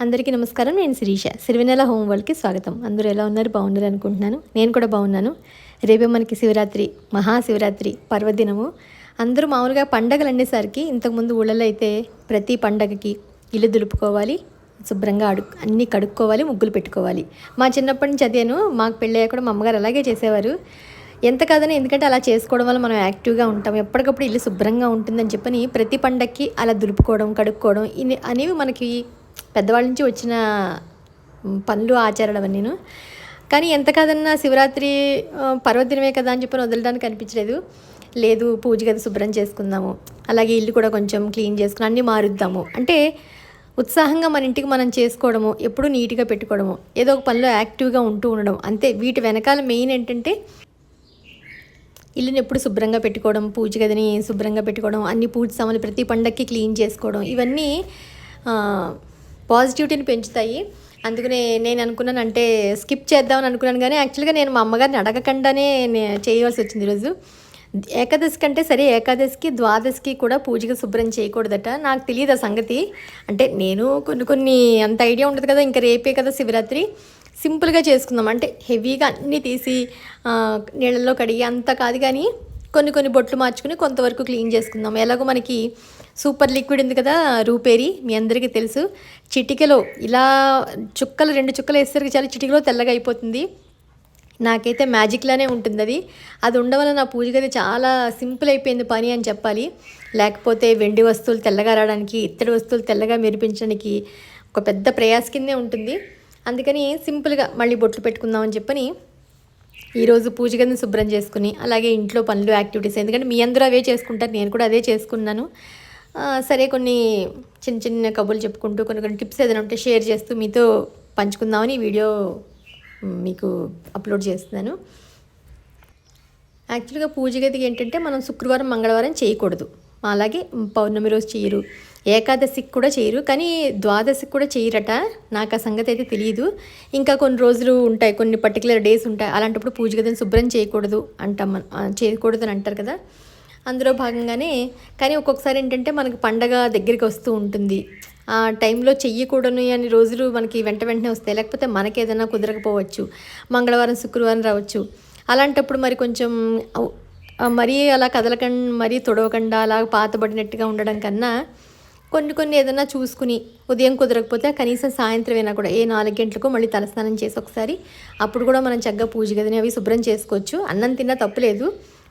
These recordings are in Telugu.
అందరికీ నమస్కారం. నేను శిరీష. సిరివెనెల హోమ్ వరల్డ్కి స్వాగతం. అందరూ ఎలా ఉన్నారు? బాగున్నారు అనుకుంటున్నాను. నేను కూడా బాగున్నాను. రేపే మనకి శివరాత్రి మహాశివరాత్రి పర్వదినము. అందరూ మామూలుగా పండగలు అనేసరికి ఇంతకుముందు ఊళ్ళలో అయితే ప్రతి పండగకి ఇల్లు దులుపుకోవాలి శుభ్రంగా అడు అన్నీ కడుక్కోవాలి ముగ్గులు పెట్టుకోవాలి. మా చిన్నప్పటి నుంచి అదేను మాకు పెళ్ళయ్యా కూడా మా అమ్మగారు అలాగే చేసేవారు. ఎంత కాదని ఎందుకంటే అలా చేసుకోవడం వల్ల మనం యాక్టివ్గా ఉంటాం. ఎప్పటికప్పుడు ఇల్లు శుభ్రంగా ఉంటుందని చెప్పని ప్రతి పండక్కి అలా దులుపుకోవడం కడుక్కోవడం ఇన్ని అనేవి మనకి పెద్దవాళ్ళ నుంచి వచ్చిన పనులు ఆచారాలు అవన్నీను కానీ ఎంత కాదన్నా శివరాత్రి పర్వదినమే కదా అని చెప్పి వదలడానికి అనిపించలేదు. లేదు పూజ గది శుభ్రం చేసుకుందాము. అలాగే ఇల్లు కూడా కొంచెం క్లీన్ చేసుకుని అన్నీ మారుద్దాము. అంటే ఉత్సాహంగా మన ఇంటికి మనం చేసుకోవడము ఎప్పుడూ నీట్గా పెట్టుకోవడము ఏదో ఒక పనిలో యాక్టివ్గా ఉంటూ ఉండడం అంతే. వీటి వెనకాల మెయిన్ ఏంటంటే ఇల్లుని ఎప్పుడు శుభ్రంగా పెట్టుకోవడం పూజ గదిని శుభ్రంగా పెట్టుకోవడం అన్ని పూజ సామాన్లు ప్రతి పండక్కి క్లీన్ చేసుకోవడం ఇవన్నీ పాజిటివిటీని పెంచుతాయి. అందుకనే నేను అనుకున్నాను అంటే స్కిప్ చేద్దామని అనుకున్నాను కానీ యాక్చువల్గా నేను మా అమ్మగారిని అడగకుండానే నే- చేయవలసి వచ్చింది ఈరోజు. ఏకాదశి కంటే సరే ఏకాదశికి ద్వాదశికి కూడా పూజగా శుభ్రం చేయకూడదట. నాకు తెలియదు ఆ సంగతి. అంటే నేను కొన్ని కొన్ని అంత ఐడియా ఉండదు కదా ఇంకా రేపే కదా శివరాత్రి. సింపుల్గా చేసుకుందాం. అంటే హెవీగా అన్నీ తీసి నీళ్ళల్లో కడిగి అంత కాదు కానీ కొన్ని కొన్ని బొట్లు మార్చుకుని కొంతవరకు క్లీన్ చేసుకుందాం. ఎలాగో మనకి సూపర్ లిక్విడ్ ఉంది కదా రూపేరి మీ అందరికీ తెలుసు. చిటికలో ఇలా చుక్కలు రెండు చుక్కలు వేసరికి చాలా చిటికలో తెల్లగా అయిపోతుంది. నాకైతే మ్యాజిక్లానే ఉంటుంది అది. అది ఉండవల్ల నా పూజకి అయితే చాలా సింపుల్ అయిపోయింది పని అని చెప్పాలి. లేకపోతే వెండి వస్తువులు తెల్లగా రావడానికి ఇత్తడి వస్తువులు తెల్లగా మెరిపించడానికి ఒక పెద్ద ప్రయాస కిందే ఉంటుంది. అందుకని సింపుల్గా మళ్ళీ బొట్లు పెట్టుకుందామని చెప్పని ఈరోజు పూజ గదిని శుభ్రం చేసుకుని అలాగే ఇంట్లో పనులు యాక్టివిటీస్ ఎందుకంటే మీ అందరూ అవే చేసుకుంటారు నేను కూడా అదే చేసుకున్నాను. సరే కొన్ని చిన్న చిన్న కబుర్లు చెప్పుకుంటూ కొన్ని కొన్ని టిప్స్ ఏదైనా ఉంటే షేర్ చేస్తూ మీతో పంచుకుందామని వీడియో మీకు అప్లోడ్ చేస్తున్నాను. యాక్చువల్గా పూజ గదికి ఏంటంటే మనం శుక్రవారం మంగళవారం చేయకూడదు. అలాగే పౌర్ణమి రోజు చేయరు. ఏకాదశికి కూడా చేయరు. కానీ ద్వాదశికి కూడా చేయరట. నాకు ఆ సంగతి అయితే తెలియదు ఇంకా కొన్ని రోజులు ఉంటాయి. కొన్ని పర్టికులర్ డేస్ ఉంటాయి. అలాంటప్పుడు పూజ గదిని శుభ్రం చేయకూడదు అంటాం మనం చేయకూడదు అని అంటారు కదా. అందులో భాగంగానే కానీ ఒక్కొక్కసారి ఏంటంటే మనకు పండగ దగ్గరికి వస్తూ ఉంటుంది. ఆ టైంలో చెయ్యకూడను అని రోజులు మనకి వెంట వెంటనే వస్తాయి. లేకపోతే మనకి ఏదైనా కుదరకపోవచ్చు. మంగళవారం శుక్రవారం రావచ్చు. అలాంటప్పుడు మరి కొంచెం మరీ అలా కదలకుండా మరీ తొడవకుండా అలా పాతబడినట్టుగా ఉండడం కన్నా కొన్ని కొన్ని ఏదైనా చూసుకుని ఉదయం కుదరకపోతే కనీసం సాయంత్రం అయినా కూడా ఏ నాలుగు గంటలకు మళ్ళీ తలస్నానం చేసి ఒకసారి అప్పుడు కూడా మనం చక్కగా పూజ గదిని అవి శుభ్రం చేసుకోవచ్చు. అన్నం తిన్నా తప్పులేదు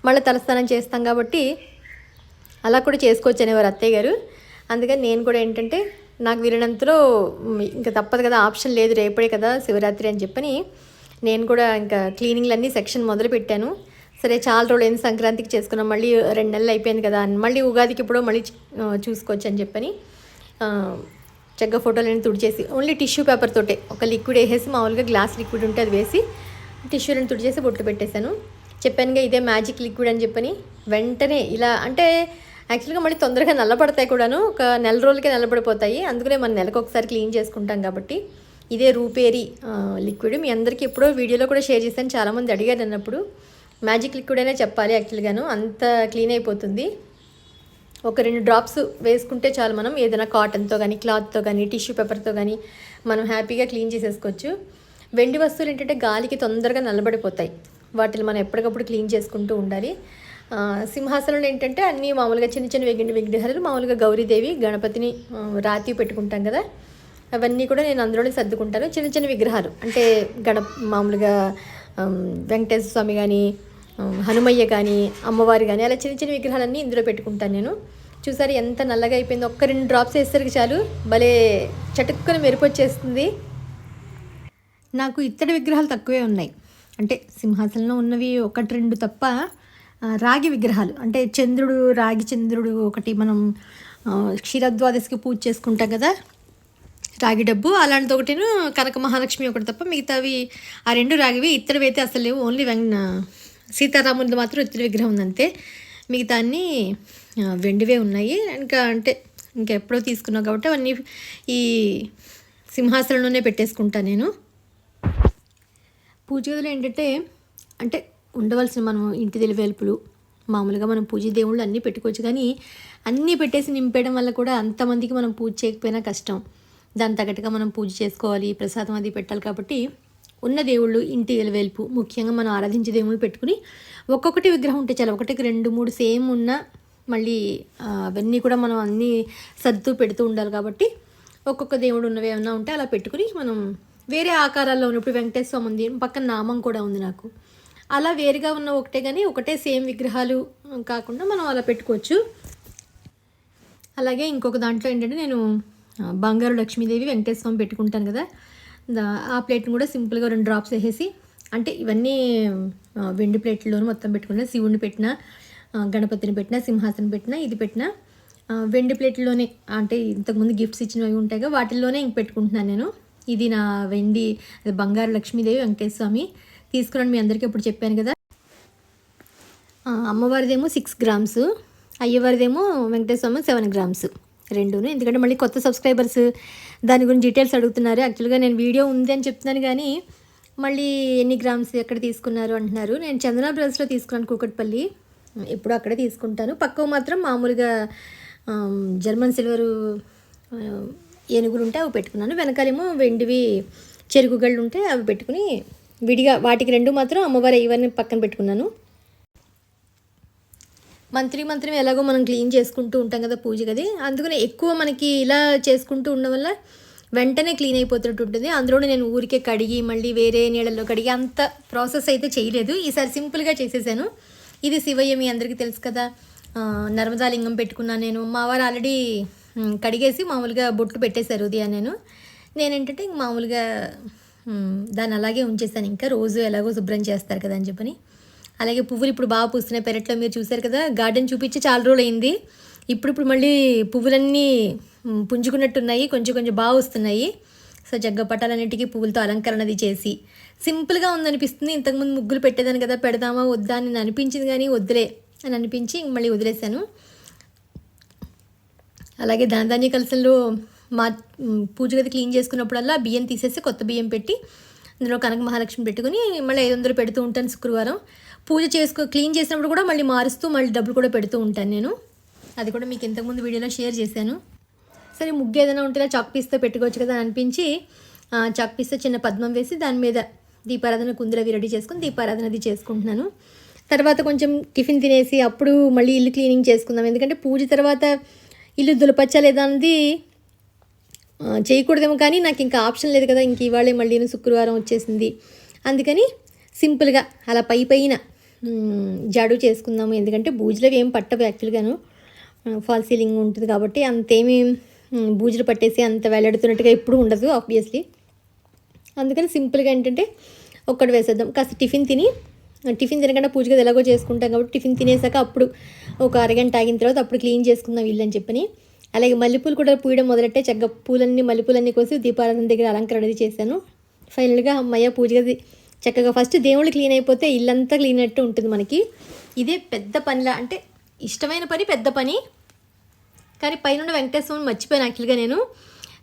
మళ్ళీ తలస్నానం చేస్తాం కాబట్టి అలా కూడా చేసుకోవచ్చు అనేవారు అత్తయ్య గారు. అందుకని నేను కూడా ఏంటంటే నాకు వీలైనంతలో ఇంకా తప్పదు కదా ఆప్షన్ లేదు రేపడే కదా శివరాత్రి అని చెప్పని నేను కూడా ఇంకా క్లీనింగ్లన్నీ సెక్షన్ మొదలు పెట్టాను. సరే చాలా రోజులు అయింది సంక్రాంతికి చేసుకున్నాం మళ్ళీ రెండు నెలలు అయిపోయింది కదా అని మళ్ళీ ఉగాదికి ఇప్పుడు మళ్ళీ చూసుకోవచ్చు అని చెప్పని చక్కగా ఫోటోలన్నీ తుడిచేసి ఓన్లీ టిష్యూ పేపర్ తోటే ఒక లిక్విడ్ వేసేసి మామూలుగా గ్లాస్ లిక్విడ్ ఉంటే అది వేసి టిష్యూలను తుడిచేసి బొట్లు పెట్టేశాను. చెప్పానుగా ఇదే మ్యాజిక్ లిక్విడ్ అని చెప్పని వెంటనే ఇలా అంటే యాక్చువల్గా మళ్ళీ తొందరగా నల్లబడతాయి కూడాను. ఒక నెల రోజులకే నల్లబడిపోతాయి. అందుకనే మనం నెలకు ఒకసారి క్లీన్ చేసుకుంటాం కాబట్టి ఇదే రూపేరి లిక్విడ్. మీ అందరికీ ఎప్పుడో వీడియోలో కూడా షేర్ చేశాను. చాలామంది అడిగారు అన్నప్పుడు మ్యాజిక్ లిక్విడ్ అనే చెప్పాలి యాక్చువల్గాను. అంత క్లీన్ అయిపోతుంది. ఒక రెండు డ్రాప్స్ వేసుకుంటే చాలు మనం. ఏదైనా కాటన్తో కానీ క్లాత్తో కానీ టిష్యూ పేపర్తో కానీ మనం హ్యాపీగా క్లీన్ చేసేసుకోవచ్చు. వెండి వస్తువులు ఏంటంటే గాలికి తొందరగా నల్లబడిపోతాయి. వాటిని మనం ఎప్పటికప్పుడు క్లీన్ చేసుకుంటూ ఉండాలి. సింహాసనంలో ఏంటంటే అన్నీ మామూలుగా చిన్న చిన్న వెండి విగ్రహాలు మామూలుగా గౌరీదేవి గణపతిని రాతి పెట్టుకుంటాం కదా. అవన్నీ కూడా నేను అందులోనే సర్దుకుంటాను. చిన్న చిన్న విగ్రహాలు అంటే గణ మామూలుగా వెంకటేశ్వర స్వామి కానీ హనుమయ్య కానీ అమ్మవారు కానీ అలా చిన్న చిన్న విగ్రహాలన్నీ ఇందులో పెట్టుకుంటాను నేను. చూసారు ఎంత నల్లగా అయిపోయిందో. ఒక్క రెండు డ్రాప్స్ వేసరికి చాలు. భలే చటుక్కున మెరుపు వచ్చేస్తుంది. నాకు ఇత్తడి విగ్రహాలు తక్కువే ఉన్నాయి. అంటే సింహాసనంలో ఉన్నవి ఒకటి రెండు తప్ప రాగి విగ్రహాలు. అంటే చంద్రుడు రాగి చంద్రుడు ఒకటి మనం క్షీరద్వాదశికి పూజ చేసుకుంటాం కదా రాగి డబ్బు. అలాంటిది ఒకటిను కనక మహాలక్ష్మి ఒకటి తప్ప మిగతావి ఆ రెండు రాగివి ఇత్తడివి అయితే అసలు లేవు. ఓన్లీ వెంగ సీతారాముడిది మాత్రం ఇత్తడి విగ్రహం ఉంది అంతే. మిగతా అన్నీ వెండివే ఉన్నాయి. ఇంకా అంటే ఇంకెప్పుడో తీసుకున్నావు కాబట్టి అవన్నీ ఈ సింహాసనంలోనే పెట్టేసుకుంటాను నేను. పూజ గదిలో ఏంటంటే అంటే ఉండవలసిన మనం ఇంటి తెలివేల్పులు మామూలుగా మనం పూజ దేవుళ్ళు అన్నీ పెట్టుకోవచ్చు. కానీ అన్నీ పెట్టేసి నింపేయడం వల్ల కూడా అంతమందికి మనం పూజ చేయకపోయినా కష్టం. దాని తగ్గట్టుగా మనం పూజ చేసుకోవాలి ప్రసాదం అది పెట్టాలి కాబట్టి ఉన్న దేవుళ్ళు ఇంటి వెలుపు ముఖ్యంగా మనం ఆరాధించే దేవుళ్ళు పెట్టుకుని ఒక్కొక్కటి విగ్రహం ఉంటే చాలా. ఒకటికి రెండు మూడు సేమ్ ఉన్న మళ్ళీ అవన్నీ కూడా మనం అన్నీ సర్దుతూ పెడుతూ ఉండాలి కాబట్టి ఒక్కొక్క దేవుడు ఉన్నవి ఏమైనా ఉంటే అలా పెట్టుకుని మనం వేరే ఆకారాల్లో ఉన్న ఇప్పుడు వెంకటేశ్వర స్వామి ఉంది పక్కన నామం కూడా ఉంది నాకు. అలా వేరుగా ఉన్న ఒకటే కానీ ఒకటే సేమ్ విగ్రహాలు కాకుండా మనం అలా పెట్టుకోవచ్చు. అలాగే ఇంకొక దాంట్లో ఏంటంటే నేను బంగారు లక్ష్మీదేవి వెంకటేశ్వర స్వామి పెట్టుకుంటాను కదా. ఆ ప్లేట్ని కూడా సింపుల్గా రెండు డ్రాప్స్ వేసేసి అంటే ఇవన్నీ వెండి ప్లేట్లోనూ మొత్తం పెట్టుకున్నా శివుడిని పెట్టిన గణపతిని పెట్టిన సింహాసనం పెట్టిన ఇది పెట్టిన వెండి ప్లేట్లోనే అంటే ఇంతకుముందు గిఫ్ట్స్ ఇచ్చినవి ఉంటాయి కదా వాటిల్లోనే ఇంక పెట్టుకుంటున్నాను నేను. ఇది నా వెండి బంగారు లక్ష్మీదేవి వెంకటేశ్వర స్వామి తీసుకున్నాను మీ అందరికీ ఇప్పుడు చెప్పాను కదా. అమ్మవారిదేమో సిక్స్ గ్రామ్స్ అయ్యవారిదేమో వెంకటేశ్వర స్వామి సెవెన్ గ్రామ్స్ రెండును. ఎందుకంటే మళ్ళీ కొత్త సబ్స్క్రైబర్స్ దాని గురించి డీటెయిల్స్ అడుగుతున్నారు. యాక్చువల్గా నేను వీడియో ఉంది అని చెప్తున్నాను కానీ మళ్ళీ ఎన్ని గ్రామ్స్ ఎక్కడ తీసుకున్నారు అంటున్నారు. నేను చందనా బ్రదర్స్లో తీసుకున్నాను కూకట్పల్లి. ఎప్పుడు అక్కడే తీసుకుంటాను. పక్కవ మాత్రం మామూలుగా జర్మన్ సిల్వరు ఏనుగులు ఉంటే అవి పెట్టుకున్నాను. వెనకాలేమో వెండివి చెరుకు గళ్ళు ఉంటే అవి పెట్టుకుని విడిగా వాటికి రెండు మాత్రం అమ్మవారి ఇవన్నీ పక్కన పెట్టుకున్నాను. మంత్లీ మంత్లీ ఎలాగో మనం క్లీన్ చేసుకుంటూ ఉంటాం కదా పూజ గది. అందుకని ఎక్కువ మనకి ఇలా చేసుకుంటూ ఉండడం వల్ల వెంటనే క్లీన్ అయిపోతున్నట్టు ఉంటుంది. అందులో నేను ఊరికే కడిగి మళ్ళీ వేరే నీళ్ళల్లో కడిగి అంత ప్రాసెస్ అయితే చేయలేదు. ఈసారి సింపుల్గా చేసేసాను. ఇది శివయ్య మీ అందరికీ తెలుసు కదా. నర్మదాలింగం నర్మదా లింగం పెట్టుకున్నాను నేను. మా వారు ఆల్రెడీ కడిగేసి మామూలుగా బొట్టు పెట్టేశారు ఉదయం నేను నేనేంటంటే ఇంక మామూలుగా దాన్ని అలాగే ఉంచేసాను ఇంకా రోజు ఎలాగో శుభ్రం చేస్తారు కదా అని చెప్పని. అలాగే పువ్వులు ఇప్పుడు బాగా పూస్తున్నాయి. పెరట్లో మీరు చూసారు కదా గార్డెన్ చూపించి చాలా రోజులు అయింది ఇప్పుడు ఇప్పుడు మళ్ళీ పువ్వులన్నీ పుంజుకున్నట్టున్నాయి. కొంచెం కొంచెం బాగా వస్తున్నాయి. సో జగ్గ పటాలన్నిటికీ పువ్వులతో అలంకరణ అది చేసి. సింపుల్గా ఉందనిపిస్తుంది. ఇంతకుముందు ముగ్గులు పెట్టేదాన్ని కదా పెడదామా వద్దా అని అనిపించింది కానీ వద్దులే అని అనిపించి ఇంక మళ్ళీ వదిలేశాను. అలాగే ధనధాన్య కలసంలో మా పూజ గది క్లీన్ చేసుకున్నప్పుడల్లా బియ్యం తీసేసి కొత్త బియ్యం పెట్టి అందులో కనక మహాలక్ష్మి పెట్టుకుని మళ్ళీ ఐదు వందలు పెడుతూ ఉంటాను శుక్రవారం. పూజ చేసుకో క్లీన్ చేసినప్పుడు కూడా మళ్ళీ మారుస్తూ మళ్ళీ డబ్బులు కూడా పెడుతూ ఉంటాను నేను. అది కూడా మీకు ఇంతకుముందు వీడియోలో షేర్ చేశాను. సరే ముగ్గు ఏదైనా ఉంటే చాక్ పీస్తో పెట్టుకోవచ్చు కదా అనిపించి ఆ, చాక్ పీస్తో చిన్న పద్మం వేసి దాని మీద దీపారాధన కుందులు అవి రెడీ చేసుకుని దీపారాధన అది చేసుకుంటున్నాను. తర్వాత కొంచెం టిఫిన్ తినేసి అప్పుడు మళ్ళీ ఇల్లు క్లీనింగ్ చేసుకుందాం. ఎందుకంటే పూజ తర్వాత ఇల్లు దులపచ్చలేదా లేదా చేయకూడదేమో కానీ నాకు ఇంకా ఆప్షన్ లేదు కదా. ఇంక ఇవాళే మళ్ళీ శుక్రవారం వచ్చేసింది. అందుకని సింపుల్గా అలా పై పైన జాడు చేసుకుందాము. ఎందుకంటే బూజులు ఏం పట్టవు యాక్చువల్గాను. ఫాల్ సీలింగ్ ఉంటుంది కాబట్టి అంతేమీ బూజులు పట్టేసి అంత వెళ్ళాడుతున్నట్టుగా ఎప్పుడు ఉండదు ఆబ్వియస్లీ అందుకని సింపుల్గా ఏంటంటే ఒక్కటి వేసేద్దాం. కాస్త టిఫిన్ తిని టిఫిన్ తినకుండా పూజగా ఎలాగో చేసుకుంటాం కాబట్టి టిఫిన్ తినేసాక అప్పుడు ఒక అరగంట ఆగిన తర్వాత అప్పుడు క్లీన్ చేసుకుందాం ఇల్లు అని చెప్పని. అలాగే మల్లెపూలు కూడా పూయడం మొదలెట్టే చక్కగా పూలన్నీ మల్లెపూలన్నీ కోసి దీపారాధన దగ్గర అలంకరణ అది చేశాను. ఫైనల్గా అమ్మయ్య పూజగా చక్కగా ఫస్ట్ దేవుళ్ళు క్లీన్ అయిపోతే ఇల్లంతా క్లీన్ అయినట్టు ఉంటుంది మనకి. ఇదే పెద్ద పనిలా అంటే ఇష్టమైన పని పెద్ద పని. కానీ పైన వెంకటేశ్వరుని మర్చిపోయాను యాక్చువల్గా నేను.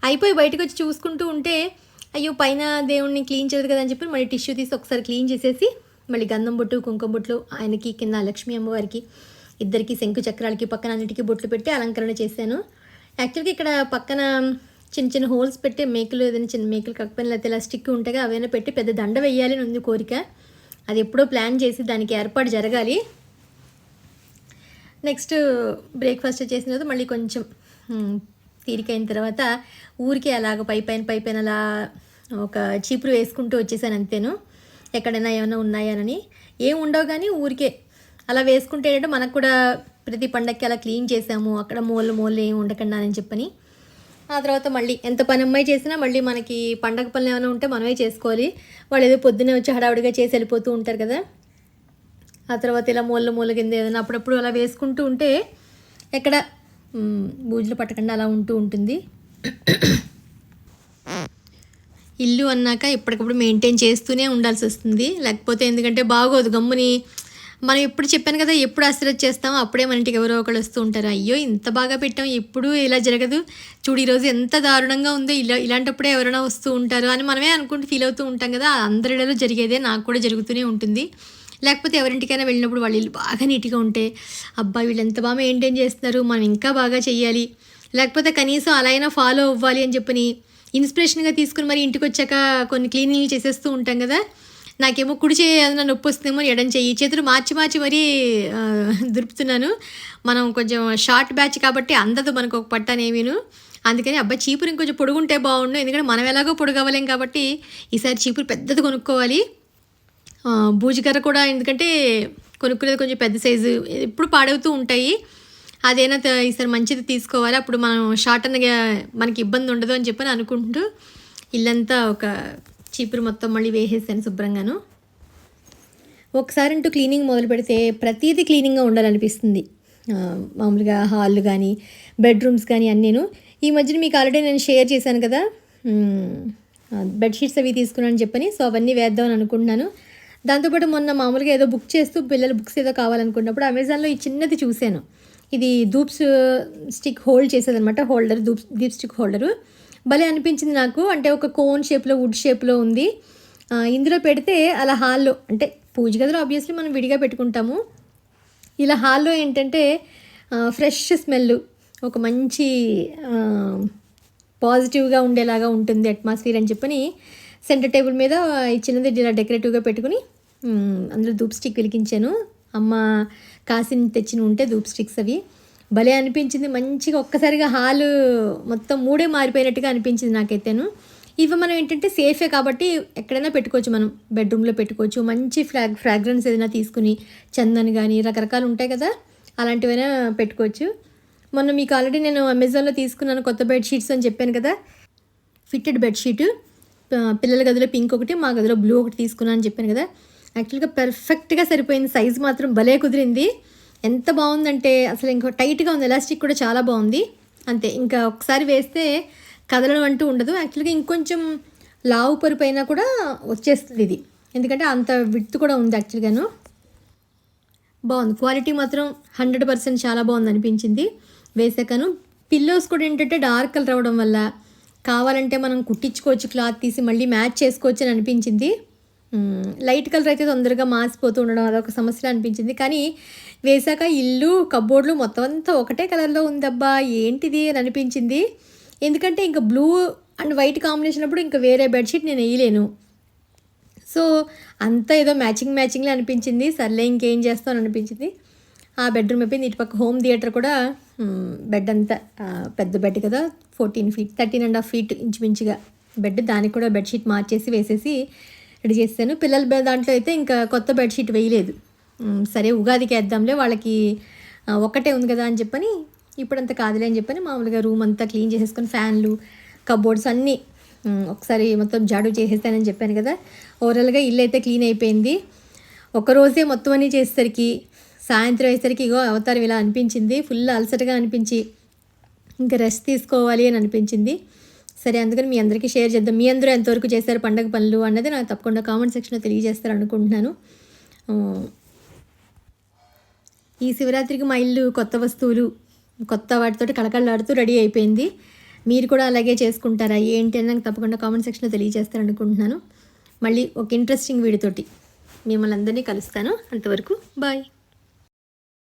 అయిపోయి బయటకు వచ్చి చూసుకుంటూ ఉంటే అయ్యో పైన దేవుణ్ణి క్లీన్ చేయదు కదా అని చెప్పి మళ్ళీ టిష్యూ తీసి ఒకసారి క్లీన్ చేసేసి మళ్ళీ గంధం బొట్టు కుంకుమ బొట్లు ఆయనకి కింద లక్ష్మీ అమ్మవారికి ఇద్దరికి శంకు చక్రాలకి పక్కన అన్నిటికీ బొట్లు పెట్టి అలంకరణ చేశాను. యాక్చువల్గా ఇక్కడ పక్కన చిన్న చిన్న హోల్స్ పెట్టి మేకులు ఏదైనా చిన్న మేకలు కాకపోయినా లేకపోతే ఇలా స్టిక్ ఉంటాయి అవైనా పెట్టి పెద్ద దండ వేయాలి అని ఉంది కోరిక. అది ఎప్పుడో ప్లాన్ చేసి దానికి ఏర్పాటు జరగాలి. నెక్స్ట్ బ్రేక్ఫాస్ట్ చేసిన తర్వాత మళ్ళీ కొంచెం తీరికైన తర్వాత ఊరికే అలాగ పై పైన పై పైన అలా ఒక చీపురు వేసుకుంటూ వచ్చేసాను అంతేను. ఎక్కడైనా ఏమైనా ఉన్నాయానని ఏం ఉండవు కానీ ఊరికే అలా వేసుకుంటే ఏంటంటే మనకు కూడా ప్రతి పండక్కి అలా క్లీన్ చేసాము అక్కడ మూలలు మూలలు ఏం ఉండకుండా అని చెప్పని. ఆ తర్వాత మళ్ళీ ఎంత పని అమ్మాయి చేసినా మళ్ళీ మనకి పండగ పనులు ఏమైనా ఉంటే మనమే చేసుకోవాలి. వాళ్ళు ఏదో పొద్దున్నే వచ్చి హడావుడిగా చేసి వెళ్ళిపోతూ ఉంటారు కదా. ఆ తర్వాత ఇలా మూల మూల కింద ఏదైనా అప్పుడప్పుడు అలా వేసుకుంటూ ఉంటే ఎక్కడ బూజులు పట్టకుండా అలా ఉంటూ ఉంటుంది. ఇల్లు అన్నాక ఎప్పటికప్పుడు మెయింటైన్ చేస్తూనే ఉండాల్సి వస్తుంది. లేకపోతే ఎందుకంటే బాగోదు గమ్ముని మనం ఎప్పుడు చెప్పాను కదా ఎప్పుడు అశ్రద్ధ చేస్తామో అప్పుడే మన ఇంటికి ఎవరో ఒకళ్ళు వస్తూ ఉంటారు. అయ్యో ఇంత బాగా పెట్టాం ఎప్పుడు ఇలా జరగదు. చూడు ఈరోజు ఎంత దారుణంగా ఉందో ఇలా ఇలాంటప్పుడే ఎవరైనా వస్తూ ఉంటారు అని మనమే అనుకుంటూ ఫీల్ అవుతూ ఉంటాం కదా అందరిలో జరిగేదే నాకు కూడా జరుగుతూనే ఉంటుంది. లేకపోతే ఎవరింటికైనా వెళ్ళినప్పుడు వాళ్ళు ఇల్లు బాగా నీట్గా ఉంటే అబ్బాయి వీళ్ళు ఎంత బాగా మెయింటైన్ చేస్తున్నారు మనం ఇంకా బాగా చేయాలి లేకపోతే కనీసం అలా అయినా ఫాలో అవ్వాలి అని చెప్పని ఇన్స్పిరేషన్గా తీసుకుని మరి ఇంటికి వచ్చాక కొన్ని క్లీనింగ్లు చేసేస్తూ ఉంటాం కదా. నాకేమో కుడి చేయి ఏదైనా నొప్పి వస్తుందేమో ఎడం చెయ్యి చేతులు మార్చి మార్చి మరీ దురుపుతున్నాను. మనం కొంచెం షార్ట్ బ్యాచ్ కాబట్టి అందదు మనకు ఒక పట్టనేమీను అందుకని అబ్బాయి చీపురు ఇంకొంచెం పొడుగుంటే బాగుండు. ఎందుకంటే మనం ఎలాగో పొడుగవ్వలేం కాబట్టి ఈసారి చీపురు పెద్దది కొనుక్కోవాలి. బూజుకర్ర కూడా ఎందుకంటే కొనుక్కునేది కొంచెం పెద్ద సైజు. ఎప్పుడు పాడవుతూ ఉంటాయి. అదైనా త- ఈసారి మంచిది తీసుకోవాలి. అప్పుడు మనం షార్ట్ అనగా మనకి ఇబ్బంది ఉండదు అని చెప్పని అనుకుంటూ ఇల్లంతా ఒక చీపురు మొత్తం మళ్ళీ వేసేసాను శుభ్రంగాను. ఒకసారి అంటూ క్లీనింగ్ మొదలు పెడితే ప్రతిదీ క్లీనింగ్గా ఉండాలనిపిస్తుంది. మామూలుగా హాల్ కానీ బెడ్రూమ్స్ కానీ అన్నీను. ఈ మధ్యన మీకు ఆల్రెడీ నేను షేర్ చేశాను కదా? బెడ్షీట్స్ అవి తీసుకున్నాను చెప్పని సో అవన్నీ వేద్దామని అనుకుంటున్నాను. దాంతోపాటు మొన్న మామూలుగా ఏదో బుక్ చేస్తూ పిల్లల బుక్స్ ఏదో కావాలనుకున్నప్పుడు అమెజాన్లో ఈ చిన్నది చూశాను. ఇది ధూప్స్ stick hold చేసేదనమాట holder dhoop deep stick holder. భలే అనిపించింది నాకు. అంటే ఒక కోన్ షేప్లో వుడ్ షేప్లో ఉంది. ఇందులో పెడితే అలా హాల్లో అంటే పూజ గదిలో ఆబ్వియస్లీ మనం విడిగా పెట్టుకుంటాము. ఇలా హాల్లో ఏంటంటే ఫ్రెష్ స్మెల్ ఒక మంచి పాజిటివ్గా ఉండేలాగా ఉంటుంది అట్మాస్ఫియర్ అని చెప్పని సెంటర్ టేబుల్ మీద ఈ చిన్నది ఇలా డెకరేటివ్గా పెట్టుకుని అందులో ధూప్ స్టిక్ వెలిగించాను. అమ్మ కాసిని తెచ్చిన ఉంటే ధూప్ స్టిక్స్ అవి. భలే అనిపించింది. మంచిగా ఒక్కసారిగా హాలు మొత్తం మూడే మారిపోయినట్టుగా అనిపించింది నాకైతేను. ఇవి మనం ఏంటంటే సేఫే కాబట్టి ఎక్కడైనా పెట్టుకోవచ్చు మనం. బెడ్రూమ్లో పెట్టుకోవచ్చు. మంచి ఫ్రాగ్ ఫ్రాగ్రెన్స్ ఏదైనా తీసుకుని చందన్ కానీ రకరకాలు ఉంటాయి కదా అలాంటివైనా పెట్టుకోవచ్చు. మొన్న మీకు ఆల్రెడీ నేను అమెజాన్లో తీసుకున్నాను కొత్త బెడ్షీట్స్ అని చెప్పాను కదా. ఫిట్టెడ్ బెడ్షీట్ పిల్లల గదిలో పింక్ ఒకటి మా గదిలో బ్లూ ఒకటి తీసుకున్నాను అని చెప్పాను కదా. యాక్చువల్గా పర్ఫెక్ట్గా సరిపోయింది. సైజ్ మాత్రం భలే కుదిరింది. ఎంత బాగుందంటే అసలు ఇంకో టైట్గా ఉంది. ఎలాస్టిక్ కూడా చాలా బాగుంది. అంతే ఇంకా ఒకసారి వేస్తే కదలడం అంటూ ఉండదు. యాక్చువల్గా ఇంకొంచెం లావు పరుపు అయినా కూడా వచ్చేస్తుంది ఇది. ఎందుకంటే అంత విడ్త్ కూడా ఉంది యాక్చువల్గాను బాగుంది. క్వాలిటీ మాత్రం హండ్రెడ్ పర్సెంట్ చాలా బాగుంది అనిపించింది. వేసాకను. పిల్లోస్ కూడా ఏంటంటే డార్క్ కలర్ అవ్వడం వల్ల కావాలంటే మనం కుట్టించుకోవచ్చు క్లాత్ తీసి మళ్ళీ మ్యాచ్ చేసుకోవచ్చు అని అనిపించింది. లైట్ కలర్ అయితే తొందరగా మాసిపోతూ ఉండడం అదొక సమస్య అనిపించింది. కానీ వేసాక ఇల్లు కబోర్డ్లు మొత్తం అంతా ఒకటే కలర్లో ఉందబ్బా ఏంటిది అని అనిపించింది. ఎందుకంటే ఇంకా బ్లూ అండ్ వైట్ కాంబినేషన్ అప్పుడు ఇంకా వేరే బెడ్షీట్ నేను వేయలేను. సో అంతా ఏదో మ్యాచింగ్ మ్యాచింగ్లో అనిపించింది. సర్లే ఇంకేం చేస్తాను అనిపించింది. ఆ బెడ్రూమ్ అయిపోయింది. ఇటు పక్క హోమ్ థియేటర్ కూడా బెడ్ అంతా పెద్ద బెడ్ కదా. Fourteen feet thirteen and half feet ఇంచుమించుగా బెడ్ దానికి కూడా బెడ్షీట్ మార్చేసి వేసేసి రెడీ చేశాను పిల్లల బెడ్ దాంట్లో అయితే ఇంకా కొత్త బెడ్షీట్ వేయలేదు. సరే ఉగాదికి వేద్దాంలే వాళ్ళకి ఒక్కటే ఉంది కదా అని చెప్పని ఇప్పుడంతా కాదులే అని చెప్పని మామూలుగా రూమ్ అంతా క్లీన్ చేసేసుకొని ఫ్యాన్లు కబోర్డ్స్ అన్నీ ఒకసారి మొత్తం జాడు చేసేస్తానని చెప్పాను కదా. ఓవరాల్గా ఇల్లు అయితే క్లీన్ అయిపోయింది. ఒక రోజే మొత్తం అన్నీ చేసేసరికి సాయంత్రం అయ్యేసరికి ఇగో అవతారం ఇలా అనిపించింది ఫుల్ అలసటగా అనిపించి ఇంకా రెస్ట్ తీసుకోవాలి అని అనిపించింది. సరే అందుకని మీ అందరికీ షేర్ చేద్దాం. మీ అందరూ ఎంతవరకు చేశారు పండగ పనులు అన్నది నాకు తప్పకుండా కామెంట్ సెక్షన్లో తెలియజేస్తారు అనుకుంటున్నాను. ఈ శివరాత్రికి మా ఇల్లు కొత్త వస్తువులు కొత్త వాటితోటి కళకళలాడుతూ రెడీ అయిపోయింది. మీరు కూడా అలాగే చేసుకుంటారా? ఏంటి అని నాకు తప్పకుండా కామెంట్ సెక్షన్లో తెలియజేస్తారు అనుకుంటున్నాను. మళ్ళీ ఒక ఇంట్రెస్టింగ్ వీడియోతోటి మిమ్మల్ని అందరినీ కలుస్తాను. అంతవరకు బాయ్.